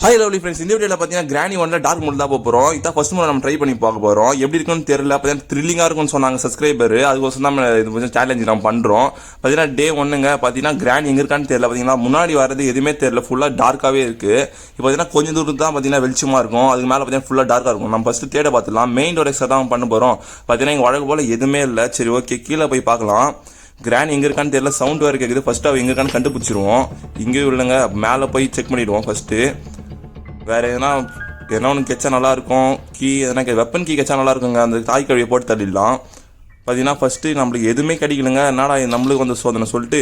Hi lovely friends இந்த வீடியோவில் பார்த்தீங்கன்னா கிராணி ஒன்ல டார்க் மோட் தான் போகிறோம் இதான் ஃபர்ஸ்ட் மோட் நம்ம ட்ரை பண்ணி பார்க்க போகிறோம் எப்படி இருக்குன்னு தெரியல. பார்த்தீங்கன்னா த்ரில்லிங்காக இருக்கும்னு சொன்னாங்க சப்ஸ்கிரைபர் அதுக்கோசம் தான் நம்ம இது கொஞ்சம் சேலஞ்ச் நம்ம பண்ணுறோம் பார்த்தீங்கன்னா டே ஒன்றுங்க பார்த்தீங்கன்னா கிராணி எங்கே இருக்கான்னு தெரியல. பார்த்தீங்கன்னா முன்னாடி வரது எதுவுமே தெரியல. ஃபுல்லாக டார்க்காகவே இருக்குது இப்போ பார்த்தீங்கன்னா கொஞ்சம் தூரம் தான் பார்த்தீங்கன்னா வெளிச்சமாக இருக்கும். அதுக்கு மேலே பார்த்தீங்கன்னா ஃபுல்லாக டார்க்காக இருக்கும். நம்ம ஃபஸ்ட்டு தேட பார்த்துலாம் மெயின் டோர் எக்ஸ்ட்ரா தான் பண்ண போகிறோம் பார்த்தீங்கன்னா எங்கள் வழக்கு போல் எதுவுமே இல்லை. சரி ஓகே கீழே போய் பார்க்கலாம். கிராண்ட் எங்கே இருக்கான்னு தெரியல. சவுண்ட் வேறு கேட்குது ஃபஸ்ட்டு அவள் எங்கே இருக்கான்னு கண்டுபிடிச்சிருவோம். இங்கேயும் இல்லைங்க. மேலே போய் செக் பண்ணிவிடுவோம் ஃபர்ஸ்ட்டு வேற எதனா எதனா ஒன்று கெச்சா நல்லாயிருக்கும் கீ எதனா வெப்பன் கீ கெச்சா நல்லாயிருக்குங்க அந்த தாய் கழுவியை போட்டு தள்ளிடலாம். பார்த்தீங்கன்னா ஃபர்ஸ்ட்டு நம்மளுக்கு எதுவுமே கிடைக்கலங்க. என்னடா நம்மளுக்கு வந்து சோதனை சொல்லிட்டு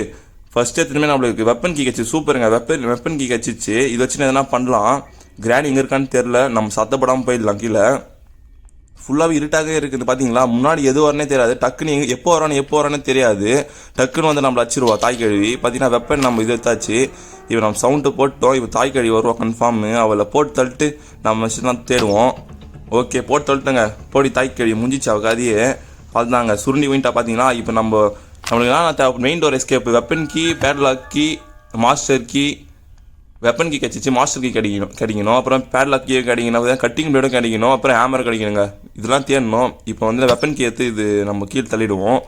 ஃபஸ்ட்டு எத்தனையுமே நம்மளுக்கு வெப்பன் கீ கட்சி சூப்பருங்க. வெப்பன் வெப்பன் கீ கட்சிச்சு இதை வச்சு எதனா பண்ணலாம். கிராண்ட் எங்கே இருக்கான்னு தெரில நம்ம சத்தப்படாமல் போயிடலாம் கீழே. ஃபுல்லாகவே இருட்டாகவே இருக்குது பார்த்தீங்களா முன்னாடி எது வரனே தெரியாது. டக்குன்னு எப்போ வரானு எப்போ வரானே தெரியாது. டக்குன்னு வந்து நம்மளை அச்சிருவா தாய் கழுவி. பார்த்தீங்கன்னா வெப்பன் நம்ம இது எடுத்தாச்சு. இப்போ நம்ம சவுண்டு போட்டோம். இப்போ தாய் கழுவி வருவோம் கன்ஃபார்மு அவளை போட்டு தள்ளிட்டு நம்ம தான் தேடுவோம். ஓகே போட்டு தள்ளிட்டுங்க. போடி தாய் கழுவி முடிஞ்சிச்சு அவ கதையே. அதுதாங்க சுருண்டி விண்டா பார்த்தீங்கன்னா இப்போ நம்ம நம்மளுக்கு என்ன தேவை? Main door escape weapon key padlock key master key weapon key கிடச்சிச்சு மாஸ்டர் கீ கிடைக்கணும் கிடைக்கணும். அப்புறம் பேட்லாக் கீ கிடைக்கணும் கட்டிங் பிளேடும் கிடைக்கணும் அப்புறம் ஹேமர் கிடைக்கணுங்க. இதெல்லாம் தேடணும். இப்போ வந்து வெப்பன் கீ எடுத்து இது நம்ம கீழே தள்ளிடுவோம்.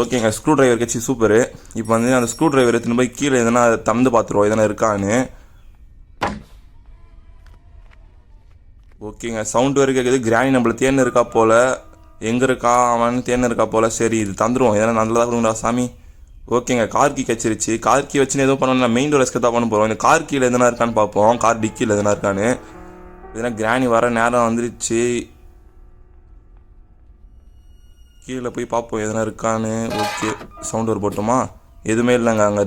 ஓகேங்க ஸ்க்ரூ டிரைவர் கட்சி சூப்பரு இப்போ வந்து அந்த ஸ்க்ரூ டிரைவர் எடுத்துன்னு போய் கீழே எதனா தந்து பார்த்துருவோம் எதனா இருக்கான்னு. ஓகேங்க சவுண்ட் வரைக்கும் இருக்குது கிராணி நம்மள தேன் இருக்கா போல். எங்கே இருக்கா அவன் தேன் இருக்கா போல். சரி இது தந்துடுவோம் எதனா நல்லதாக கொடுங்கடா சாமி. ஓகேங்க கார் கீ கச்சிருச்சு. கார் கீ வச்சுன்னு எதுவும் பண்ணணும் மெயின் டோர் எஸ்கே தான் பண்ண போகிறோம் இந்த கார் கீழே எதனா இருக்கான்னு பார்ப்போம். கார் டிக்கியில் எதனா இருக்கான்னு. எதனா கிராணி வர நேரம் வந்துருச்சு. கீழே போய் பார்ப்போம் எதனா இருக்கான்னு. ஓகே சவுண்ட் ஒரு போட்டோமா? எதுவுமே இல்லைங்க அங்கே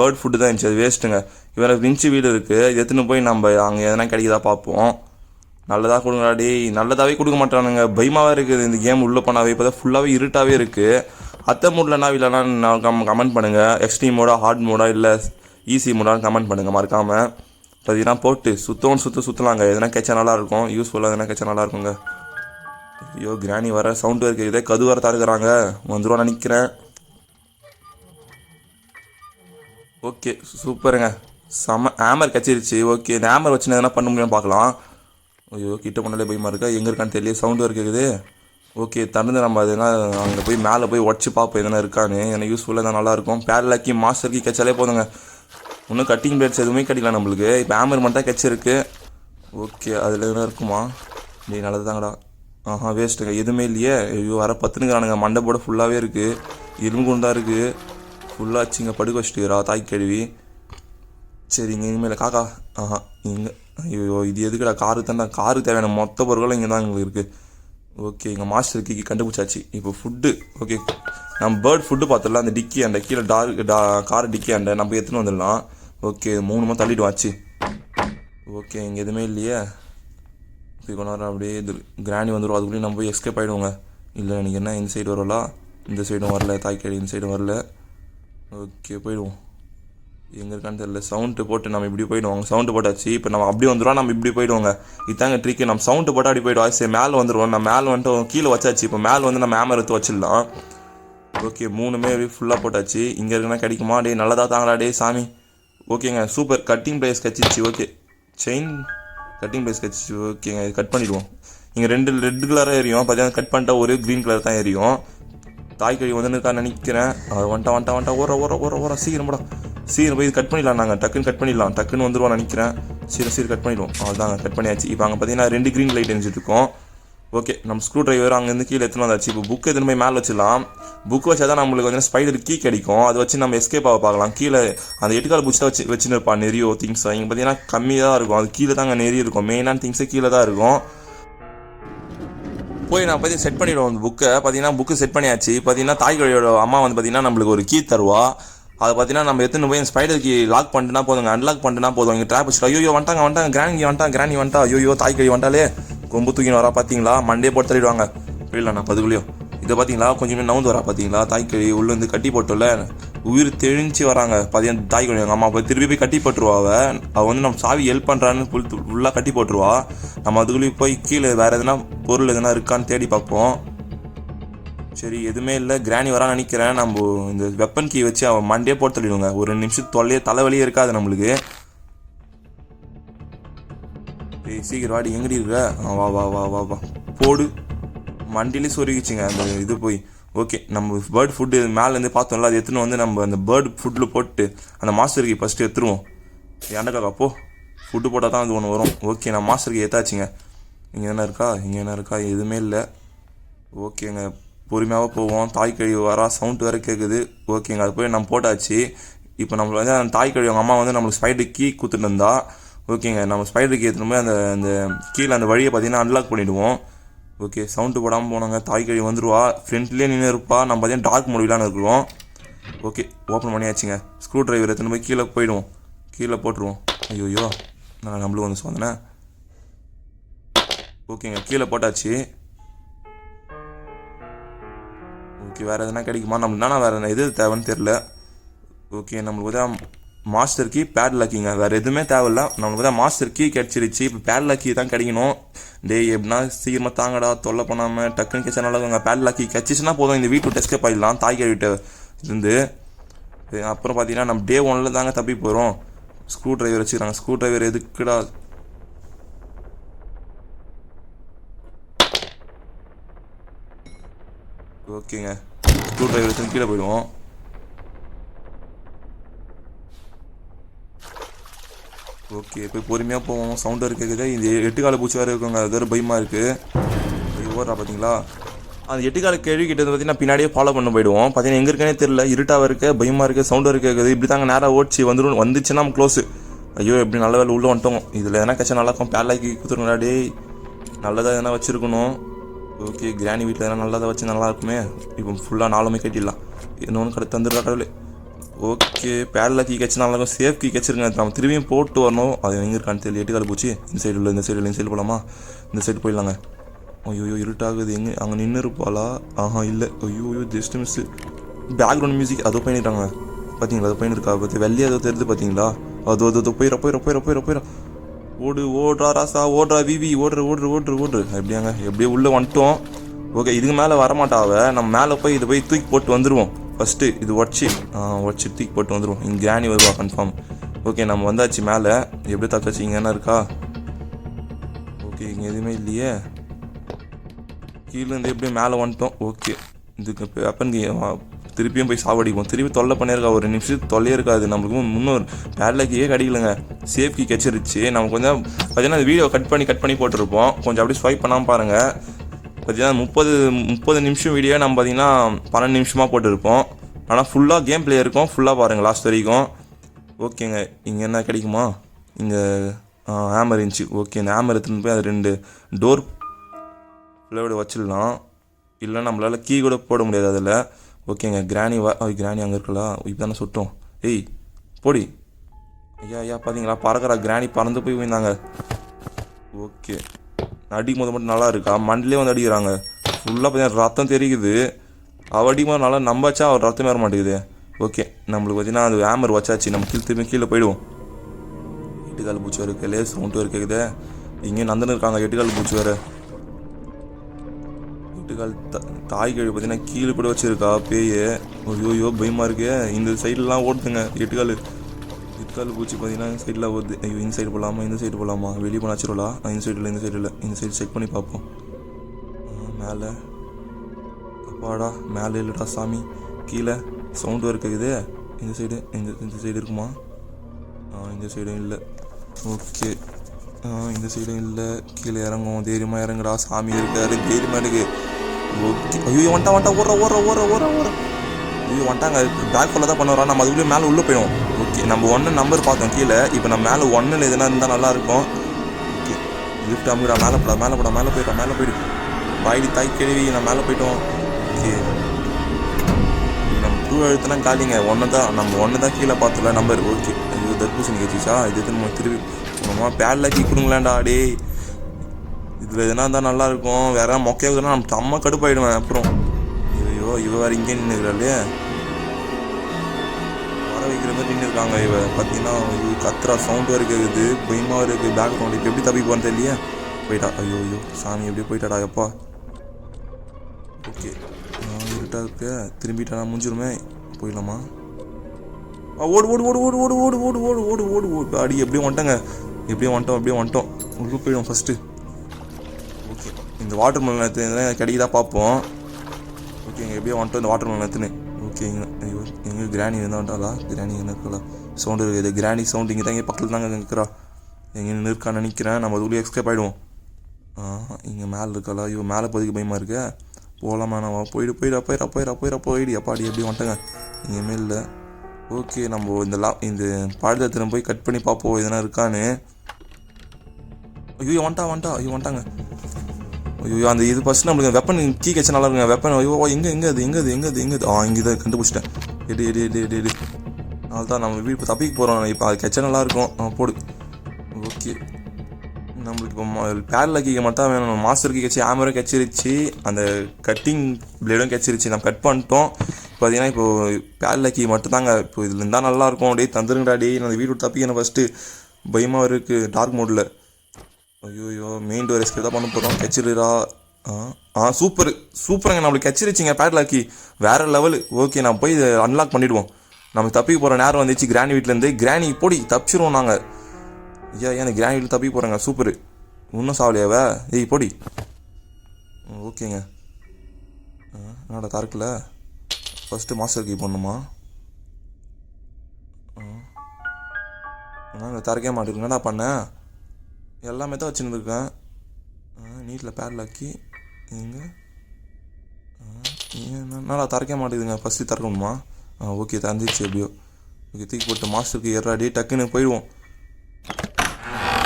பேர்ட் ஃபுட்டு தான் இருந்துச்சு. அது வேஸ்ட்டுங்க இவரை விஞ்சி வீடு இருக்குது இது எடுத்துன்னு போய் நம்ம அங்கே எதனா கிடைக்குதா பார்ப்போம். நல்லதாக கொடுங்கடா டேய். நல்லதாகவே கொடுக்க மாட்டானுங்க. பயமாகவே இருக்குது. இந்த கேம் உள்ளே போனாவே. இப்போ தான் ஃபுல்லாகவே இருட்டாகவே இருக்குது அத்தை மூட்லனா இல்லைனா நான் கம் கமெண்ட் பண்ணுங்கள் எக்ஸ்ட்ரீம் மோடா ஹார்ட் மோடா இல்லை ஈஸி மோடான்னு கமெண்ட் பண்ணுங்கள் மறக்காமல் பார்த்தீங்கன்னா போட்டு சுத்தவும் சுத்த சுற்றலாங்க எதனா கேட்சா நல்லா இருக்கும். யூஸ்ஃபுல்லாக எதனா கேட்சா நல்லா இருக்குங்க. ஐயோ கிராணி வர சவுண்டு இருக்குது இதே கது வர தருகிறாங்க வந்துருவான்னு நினைக்கிறேன். ஓகே சூப்பருங்க. செம ஹேமர் கச்சிருச்சு. ஓகே இந்த ஹேமர் வச்சு எதனா பண்ண முடியும்னு பார்க்கலாம். ஐயோ கிட்ட பண்ணாலே பயமாக இருக்கா எங்கே இருக்கான்னு தெரியல சவுண்டு இருக்குது. ஓகே திறந்து நம்ம எதனா அங்கே போய் மேலே போய் உடச்சி பார்ப்போம் எதனா இருக்கான்னு. எனக்கு யூஸ்ஃபுல்லாக தான் நல்லாயிருக்கும். பேரலாக்கி மாஸ்டர்க்கி கச்சாலே போதுங்க. இன்னும் கட்டிங் பிளேட்ஸ் எதுவுமே கிடைக்கல நம்மளுக்கு. இப்போ ஆமர் மட்டும் தான் கச்சிருக்கு. ஓகே அதில் எதுனா இருக்குமா? நீ நல்லது தாங்கடா ஆஹா வேஸ்ட்டுங்க எதுவுமே இல்லையே. ஐயோ வர பத்துனுங்கிறானுங்க மண்டபோட ஃபுல்லாகவே இருக்குது இரும்பு குண்டா இருக்குது ஃபுல்லாக வச்சுங்க படுக்க வச்சுட்டுக்கிறா தாய் கழுவி. சரி இங்கே இனிமேல் காக்கா. ஆஹா இங்கே ஐயோ இது எதுக்குடா? காரு தாண்டா. காருக்கு தேவையான மொத்த பொருட்களும் இங்கே தான் எங்களுக்கு இருக்குது ஓகே எங்கள் மாஸ்டர் கீக்கு கண்டுபிடிச்சாச்சு. இப்போ ஃபுட்டு ஓகே நம்ம பேர்ட் ஃபுட்டு பார்த்துடலாம். அந்த டிக்கி அந்த கீழே டார்க் டா கார் டிக்கி அந்த நம்ம எடுத்துன்னு வந்துடலாம். ஓகே மூணு மாதம் தள்ளிட்டு வாச்சு. ஓகே இங்கே எதுவுமே இல்லையே. இப்போ கொஞ்ச நேரம் அப்படியே இது கிராண்டி வந்துடும் அதுக்குள்ளேயும் நம்ம போய் எஸ்கேப் ஆகிடுவோங்க இல்லை எனக்கு என்ன இந்த சைடு வரலாம் இந்த சைடும் வரல. தாய்க்கடி இந்த சைடும் வரல. ஓகே போயிடுவோம். எங்கே இருக்கான்னு தெரியல. சவுண்டு போட்டு நம்ம இப்படி போயிடுவோம். சவுண்டு போட்டாச்சு. இப்போ நம்ம அப்படி வந்துடுவோம் நம்ம இப்படி போயிடுவோங்க. இதாங்க ட்ரிக்கு நம்ம சவுண்டு போட்டால் அப்படி போயிடுவோம் சரி மேலே வந்துடுவோம் நம்ம மேலே வந்துட்டு கீழே வச்சாச்சு. இப்போ மேலே வந்து நம்ம மேமர் எடுத்து வச்சிடலாம். ஓகே மூணுமே ஃபுல்லாக போட்டாச்சு. இங்கே இருக்குன்னா கிடைக்குமா? டே நல்லதாக தாங்களா டே சாமி. ஓகேங்க சூப்பர் கட்டிங் ப்ரைஸ் கச்சிச்சு ஓகே செயின் கட்டிங் ப்ரைஸ் கச்சிச்சு ஓகேங்க இது கட் பண்ணிடுவோம். இங்கே ரெண்டு ரெட் கலராக எரியும். பார்த்தீங்கன்னா கட் பண்ணிட்டா ஒரே க்ரீன் கலர் தான் எரியும். தாய் கழி இருக்கா நினைக்கிறேன். அவர் வந்துட்டா வந்துட்டா வந்துட்டா ஓர ஓர ஓர ஓர சீக்கிரம் போடா. சீக்கிரம் போய் கட் பண்ணிடலாம் நாங்கள் டக்குன்னு கட் பண்ணிடலாம். டக்குன்னு வந்துருவோம் நினைக்கிறேன். சீக்கிரம் சீர் கட் பண்ணிடுவோம். அவ்வளோதாங்க கட் பண்ணியாச்சு. இப்போ அங்கே பார்த்தீங்கன்னா ரெண்டு க்ரீன் லைட் எரிஞ்சிட்டு இருக்கோம். ஓகே நம்ம ஸ்க்ரூ டிரைவர் அங்கேருந்து கீழே எடுத்துன்னு வந்தாச்சு. இப்போ புக்கு எடுத்துன்னு போய் மேலே வச்சிடலாம். புக் வச்சா தான் நம்மளுக்கு வந்து ஸ்பைடர் கீ கிடைக்கும் அதை வச்சு நம்ம எஸ்கேப் ஆக பார்க்கலாம். கீழே அந்த எட்டுக்கால் பூச்சி தான் வச்சு வச்சுன்னு இருப்பான் நிறைய திங்ஸ் இங்கே பார்த்தீங்கன்னா கம்மியாக தான் இருக்கும். அது கீழே தான் அங்கே நிறைய இருக்கும் மெயினான திங்ஸே கீழே தான் இருக்கும். போய் நான் பற்றி செட் பண்ணிவிடுவோம் அந்த புக்கை பார்த்தீங்கன்னா புக்கு செட் பண்ணியாச்சு. பார்த்தீங்கன்னா தாய்கழியோட அம்மா வந்து பார்த்தீங்கன்னா நம்மளுக்கு ஒரு கீ தருவா. அதை பார்த்தீங்கன்னா நம்ம எத்தனை போய் ஸ்பைடருக்கு லாக் பண்ணிட்டுனா போதுங்க அன்லாக் பண்ணிட்டுனா போதும். இங்கே ட்ராப் வச்சுட்டு ஐயோ வந்துட்டாங்க வந்துட்டாங்க கிராண்டி வந்துட்டாங்க கிராண்டி வந்துட்டா ஐயோ தாய் கழி வந்துட்டாலே கொம்பு தூக்கின்னு வரா பார்த்தீங்களா மண்டே போட்டு தள்ளிடுவாங்க. புரியல நான் பதுக்குள்ளேயும் இதை பார்த்தீங்களா கொஞ்சம் நவுந்து வரா பார்த்தீங்களா தாய் கழி இருந்து கட்டி போட்டோல உயிர் தெளிஞ்சு வராங்க. பார்த்தீங்கன்னா தாய் எங்கள் அம்மா போய் திருப்பி போய் கட்டி போட்டுருவா அவள் அவள் வந்து நம்ம சாவி ஹெல்ப் பண்ணுறான்னு ஃபுல் ஃபுல்லாக கட்டி போட்டுருவா. நம்ம அதுக்குள்ளேயும் போய் கீழே வேறு எதுனா பொருள் எதுனா இருக்கான்னு தேடி பார்ப்போம். சரி எதுவுமே இல்லை. கிராணி வரான்னு நினைக்கிறேன். நம்ம இந்த வெப்பன் கீ வச்சு அவன் மண்டே போட்டு தள்ளிடுவோங்க. ஒரு ரெண்டு நிமிஷம் தொல்லையே தலைவலியே இருக்காது நம்மளுக்கு. ஏய் சீக்கிரம் வாடி எங்கடி இருக்க? வா வா வா வா வா. போடு. மண்டிலே சொருகிச்சுங்க. அந்த இது போய். ஓகே நம்ம பேர்ட் ஃபுட்டு மேலேருந்து பார்த்தோம்ல அது எடுத்துன்னு வந்து நம்ம அந்த பேர்ட் ஃபுட்டில் போட்டு அந்த மாஸ்டருக்கு ஃபஸ்ட்டு எடுத்துருவோம். ஏண்டக்காக்கா போ. ஃபுட்டு போட்டால் தான் அது ஒன்று வரும். ஓகே நான் மாஸ்டருக்கு ஏற்றாச்சுங்க இங்கே என்ன இருக்கா? இங்கே என்ன இருக்கா? எதுவுமே இல்லை. ஓகேங்க. பொறுமையாக போவோம். தாய் கழிவு வரா சவுண்ட் வேறு கேட்குது ஓகேங்க அது போய் நம்ம போட்டாச்சு. இப்போ நம்மளுக்கு வந்து அந்த தாய் கழிவு அவங்க அம்மா வந்து நம்மளுக்கு ஸ்பைடு கீ கொடுத்துட்டு இருந்தா ஓகேங்க நம்ம ஸ்பைடுக்கு எடுத்துன்னு போய் அந்த அந்த கீழே அந்த வழியை பார்த்தீங்கன்னா அன்லாக் பண்ணிவிடுவோம் ஓகே சவுண்டு போடாமல் போனாங்க. தாய் கழிவு வந்துடுவா ஃப்ரெண்ட்லேயே நின்று இருப்பா. நம்ம பார்த்தீங்கன்னா டார்க் முடியலான்னு இருக்கிறோம். ஓகே ஓப்பன் பண்ணியாச்சுங்க. ஸ்க்ரூ ட்ரைவர் எடுத்துன்னு போய் கீழே போயிடுவோம். கீழே போட்டுருவோம். ஐயோயோ நான் நம்மளும் வந்து சொன்னேன் ஓகேங்க கீழே போட்டாச்சு. ஓகே வேறு எதனா கிடைக்குமா? நம்மளுக்கு என்னன்னா வேறு எது தேவைன்னு தெரில ஓகே நம்மளுக்கு தான் மாஸ்டர் கீ பேட் லக்கிங்க வேறு எதுவுமே தேவையில்ல. நம்மளுக்கு தான் மாஸ்டர் கீ கிடச்சிருச்சு. இப்போ பேட் லக்கி தான் கிடைக்கணும். டேய் எப்படின்னா சீக்கிரமாக தாங்கடா தொல்லை பண்ணாமல் டக்குன்னு கிச்சன் நல்லா பேட் லக்கி கிடச்சிச்சுன்னா போதும். இந்த வீட்டு டெஸ்கேப் ஆகிடலாம் தாய் வீட்டை இருந்து. அப்புறம் பார்த்தீங்கன்னா நம்ம டே ஒன்ல தாங்க தப்பி போகிறோம் ஸ்க்ரூ டிரைவர் வச்சுக்கிறாங்க ஸ்க்ரூ ட்ரைவர் எதுக்குடா ஓகேங்க. ஸ்க்ரூ டிரைவர் வச்சு கீழே போயிடுவோம். ஓகே போய் பொறுமையாக போவோம். சவுண்ட் வேறு இந்த எட்டுக்கால பூச்சி வேறு இருக்குங்க. அது வேறு பயமாக இருக்குது ஐயோ ஓடுறா பார்த்தீங்களா அந்த எட்டுக்கால கேள்வி கிட்ட பார்த்தீங்கன்னா பின்னாடியே ஃபாலோ பண்ண போயிடுவோம். பார்த்தீங்கன்னா எங்கே இருக்கேனே தெரில இருட்டாக இருக்கு. பயமாக இருக்குது சவுண்ட் வேறு கேட்குது இப்படி தாங்க நேராக ஓடிச்சு வந்துடும் வந்துச்சுன்னா நம்ம க்ளோஸு ஐயோ எப்படி நல்ல வேலை உள்ளே வந்துட்டோம். இதில் எதனா கச்சா நல்லா இருக்கும். பேலாக்கி கொடுத்துருங்கடா டேய் நல்லதாக எதனா வச்சுருக்கணும். ஓகே கிராணி வீட்டில் எதனா நல்லதாக வச்சு நல்லா இருக்குமே? இப்போ ஃபுல்லாக நாலுமே கட்டிடலாம். இன்னொன்று கடை தந்துடுறா கடவுளே? ஓகே பேடில் கீ கட்சி நல்லா இருக்கும். சேஃப் கீ கச்சிருங்க. நம்ம திரும்பியும் போட்டு வரணும். அது எங்கே இருக்கான்னு தெரியல. எட்டு போச்சு. இந்த சைடு இல்லை இந்த சைடு இல்லை இந்த சைடு போகலாமா இந்த சைடு போயிடலாங்க. ஐயோ இருட்டாகுது. எங்கே அங்கே நின்று இருப்பாளா? ஆஹா இல்லை. ஐயோ ஐயோ ஜஸ்ட் மிஸ்ஸு பேக்ரவுண்ட் மியூசிக் அதோ பண்ணிட்டாங்க பார்த்தீங்களா அது பையன் இருக்கா? பார்த்து வெள்ளையே ஏதோ தெரியுது பார்த்தீங்களா அது அது அது. போயிட போயிட போயிட போயிட போயிட ஓடு ஓடுறா ராசா ஓடுறா விவி ஓடுற ஓடுற ஓடுற ஓடுற. எப்படியாங்க? எப்படியே உள்ளே வந்துட்டோம். ஓகே இதுக்கு மேலே வரமாட்டா அவ. நம்ம மேலே போய் இதை போய் தூக்கி போட்டு வந்துடுவோம் ஃபஸ்ட்டு இது உடச்சி உடச்சி தூக்கி போட்டு வந்துடுவோம் இங்கே கிராணி வருவா கன்ஃபார்ம் ஓகே நம்ம வந்தாச்சு மேலே. எப்படி தக்காச்சு இங்கே என்ன இருக்கா? ஓகே இங்கே எதுவுமே இல்லையே. கீழேருந்து எப்படியும் மேலே வந்துட்டோம். ஓகே இதுக்கு வெப்பன் திருப்பியும் போய் சாவடிக்கும் திருப்பி தொல்லை பண்ணியிருக்கா ஒரு நிமிஷம் தொல்லையே இருக்காது. நம்மளுக்கு முன்னோர் பேட்லக்கே கிடைக்கலங்க. சேஃப் கீ கச்சிருச்சு நம்ம கொஞ்சம் பார்த்தீங்கன்னா வீடியோ கட் பண்ணி கட் பண்ணி போட்டிருப்போம். கொஞ்சம் அப்படியே ஸ்வைப் பண்ணாமல் பாருங்கள் பார்த்தீங்கன்னா முப்பது முப்பது நிமிஷம் வீடியோ நம்ம பார்த்தீங்கன்னா பன்னெண்டு நிமிஷமாக போட்டிருப்போம். ஆனால் ஃபுல்லாக கேம் பிளே இருக்கும். ஃபுல்லாக பாருங்கள் லாஸ்ட் வரைக்கும். ஓகேங்க இங்கே என்ன கிடைக்குமா? இங்கே ஹேமர் இருந்துச்சு. ஓகே இந்த ஹேமர் எடுத்துன்னு போய் அது ரெண்டு டோர் ஃப்ளேவோட வச்சிடலாம். இல்லை நம்மளால் கீ கூட போட முடியாது அதில். ஓகேங்க கிராணி வா கிராணி அங்கே இருக்கலாம் இப்போ தானே சுட்டோம். ஏய் போடி. ஐயா ஐயா பார்த்தீங்களா பறக்கிறா கிராணி பறந்து போய் போயிருந்தாங்க ஓகே. அடிக்கும் போது மட்டும் நல்லா இருக்கா? மண்டிலே வந்து அடிக்கிறாங்க. ஃபுல்லாக பார்த்தீங்கன்னா ரத்தம் தெரியுது. அவள் அடிக்கும் போது நல்லா நம்பாச்சா அவர் ரத்தம் வர மாட்டேங்குது. ஓகே நம்மளுக்கு பார்த்தீங்கன்னா அது ஹேமர் வச்சாச்சு. நம்ம கீழே திரும்பி கீழே போயிடுவோம். எட்டுக்கால் பூச்சி இருக்குது லேஸ் சவுண்ட் வேறு கேட்குது இங்கே நந்தன் இருக்காங்க எட்டுக்கால் பூச்சி வேறு. எட்டுக்கால் த தாய் கழி பார்த்தீங்கன்னா கீழே கூட வச்சிருக்கா பேயே. ஐயோ பயமாக இருக்கே. இந்த சைட்லலாம் ஓடுதுங்க எட்டுக்கால். எட்டுக்கால் பூச்சி பார்த்தீங்கன்னா சைடில் ஓடுது. ஐயோ இந்த சைடு போகலாமா இந்த சைடு போகலாமா வெளியே போனால் வச்சிருவலா? இந்த சைடில் இந்த சைடில். இந்த சைடு செக் பண்ணி பார்ப்போம். மேலே. அப்பாடா மேலே இல்லைடா சாமி. கீழே சவுண்டு வேறு இது இந்த சைடு இந்த இந்த சைடு இருக்குமா? இந்த சைடும் இல்லை. ஓகே. இந்த சைடும் இல்லை. கீழே இறங்கும் தைரியமாக இறங்குடா. சாமி இருக்காரு. தைரியமாக இருக்குது ஓகே ஐயோ வந்துட்டா வந்துட்டா ஓடுற ஓடுற ஓடுற ஓடுற ஓடுற. ஐயோ வந்துட்டாங்க பேக் ஃபுல்லாக தான் பண்ணுறோம் நம்ம அதுக்குள்ளே மேலே உள்ளே போயிடும் ஓகே நம்ம ஒன்று நம்பர் பார்த்தோம் கீழே. இப்போ நம்ம மேலே ஒன்றில் எதுனா இருந்தால் நல்லா இருக்கும். ஓகே லிஃப்ட் அமுடா மேலே போடா மேலே போடா மேலே போயிட்டோம் மேலே போயிடு. வாய்டி தாய் கேள்வி நான் மேலே போயிட்டோம். ஓகே நம்ம டூ எழுத்துனா காலிங்க. ஒன்று தான் நம்ம ஒன்று தான் கீழே பார்த்தல நம்பர் ஓகே ஐயோ தர்பூசணி கட்சிச்சா இது நம்ம திருப்பி நம்ம பேடில் கீ கொடுங்களேன்டா டேய். இதில் எதுனா இருந்தால் நல்லாயிருக்கும் வேற யாராவது மொக்கையாக இருக்குதுன்னா நம்ம செம்ம கடுப்பாயிடுவேன் அப்புறம் ஐயோ இவ வேறு இங்கே நின்றுக்கிறாளே வர வைக்கிற மாதிரி நின்று இருக்காங்க இவ பார்த்தீங்கன்னா இது கத்துறா சவுண்டு வேறு கேட்குது பயமாக இருக்குது பேக்ரவுண்ட் இப்போ எப்படி தப்பி போகிறேன்னு தெரியலையே போயிட்டா ஐயோ ஐயோ சாமி எப்படி போயிட்டாடா எப்பா ஓகே இருட்டாக இருக்க திரும்பிட்டா முடிஞ்சிருமே போயிடலாமா ஓடு ஓடு ஓடு ஓடு ஓடு ஓடு ஓடு ஓடு ஓடு ஓடு ஓடு அடி எப்படியும் வந்துட்டாங்க எப்படியும் வந்துட்டோம் அப்படியே வந்துட்டோம் உள்ளே போயிடும் ஃபஸ்ட்டு இந்த வாட்டர் மெலன் எடுத்துன்னு கிடைக்குதா பார்ப்போம். ஓகேங்க எப்படியோ வந்துட்டு இந்த வாட்டர் மெலன் எடுத்துன்னு ஓகேங்க ஐயோ எங்கே கிராணி இருந்தால் வந்துட்டாளா? கிராணி என்ன இருக்கா. சவுண்டு இருக்குது கிராணி சவுண்டு இங்கே தான் இங்கே பக்கத்தில் தாங்க நிற்கிறா. எங்கே நிற்கான்னு நினைக்கிறேன். நம்ம அதுக்குள்ளே எக்ஸ்கேப் ஆகிடுவோம் ஆ இங்கே மேலே இருக்காளா? ஐயோ மேலே போதுக்கு பயமாக இருக்க? போகலாமா நான் போயிடு போயிடா போயிடா போயிடா போயிடா போயிடு எப்பாடி எப்படி வந்துட்டேங்க. இங்கேயுமே இல்லை. ஓகே நம்ம இந்த லா இந்த பாடத்தில் போய் கட் பண்ணி பார்ப்போம். எதனா இருக்கான்னு. ஐயோ வந்துட்டா வந்துட்டா ஐயோ வந்துட்டாங்க. ஐயோ அந்த இது ஃபஸ்ட் நம்மளுக்கு வெப்பன் கீ கட்சா நல்லா இருக்குங்க. வெப்பன் ஐயோ எங்கே எங்கே அது எங்கே அது எங்கே அது எங்கே அது. ஆ இங்கே தான் கண்டுபிடிச்சிட்டேன். எடு எடு எடு எடு எடு. அதான் நம்ம வீடு இப்போ தப்பிக்க போகிறோம் இப்போ அது கெச்சா நல்லா இருக்கும். போடு. ஓகே. நம்மளுக்கு இப்போ பேரில் கீக்க மட்டும் தான் வேணும். மாஸ்டர் கீ கச்சி ஆமரும் கச்சிருச்சு. அந்த கட்டிங் பிளேடும் கச்சிருச்சு. நம்ம கட் பண்ணிட்டோம். பார்த்தீங்கன்னா இப்போ பேரில் கீ மட்டும் தாங்க இப்போ இதில் இருந்தால் நல்லாயிருக்கும் அப்படியே தந்துருங்கடா டே நான் அந்த வீடு விட்டு தப்பிக்கணும் ஃபஸ்ட்டு பயமாக இருக்குது டார்க் மோடில் ஐயோ மெயின் ஒரு எஸ்கேப் தான் பண்ண போகிறோம் கச்சிருடா ஆ ஆ சூப்பர் சூப்பருங்க நம்மளுக்கு கச்சிருச்சிங்க பேட்லாக்கி வேறு லெவலு ஓகே நான் போய் அன்லாக் பண்ணிவிடுவோம் நம்ம தப்பிக்க போகிற நேரம் வந்துச்சு கிராணி வீட்டிலேருந்து கிராணி போடி தப்பிச்சிருவோம் நாங்கள் ஐயா ஏன் அந்த கிராணி வீட்டில் தப்பிக்க போகிறாங்க சூப்பர் இன்னும் சாவலையாவே? ஏய் போடி. ம், ஓகேங்க ஆ, என்னடா திறக்கல ஃபஸ்ட்டு மாஸ்டர் கீ பண்ணுமா நான் தரக்கே மாட்டேங்குது. என்னடா பண்ணேன் எல்லாமே தான் வச்சுன்னு இருக்கேன் நீட்டில் பேர்லாக்கி எங்கே நல்லா திறக்க மாட்டேங்குதுங்க. ஃபஸ்ட்டு திறக்கணுமா? ஆ ஓகே தந்துச்சு எப்படியோ. ஓகே தூக்கி போட்டு மாஸ்டருக்கு ஏறாடி டக்குன்னு போயிடுவோம்.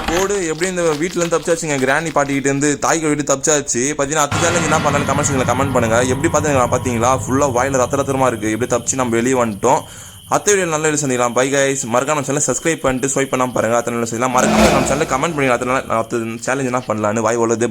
போடு எப்படி இந்த வீட்டிலேருந்து தப்பிச்சாச்சுங்க. கிராண்டி பாட்டிக்கிட்டேருந்து தாய்க்கு வீட்டு தப்பிச்சாச்சு. பார்த்தீங்கன்னா அத்தை சேலஞ்சு என்ன பண்ணாலும் கமெண்ட்ஸுங்களை கமெண்ட் பண்ணுங்கள் எப்படி பார்த்தீங்களா பார்த்தீங்களா ஃபுல்லாக வாயில் ரத்த ரத்தமாக இருக்குது எப்படி தப்பிச்சு நம்ம வெளியே வந்துட்டோம். அத்தை வீடியோ நல்ல வீடியோ சந்திக்கலாம். பை கைஸ் மறக்காம நம்ம சேனல் சப்ஸ்கிரைப் பண்ணிட்டு ஸ்வைப் பண்ணாமல் பாருங்கள் அத்தனை வீடியோ செய்யலாம் மறக்காம நம்ம சேனல் கமெண்ட் பண்ணி அத்தனை அத்தனை சேலஞ்ச் என்ன பண்ணலான்னு வாய் உள்ளது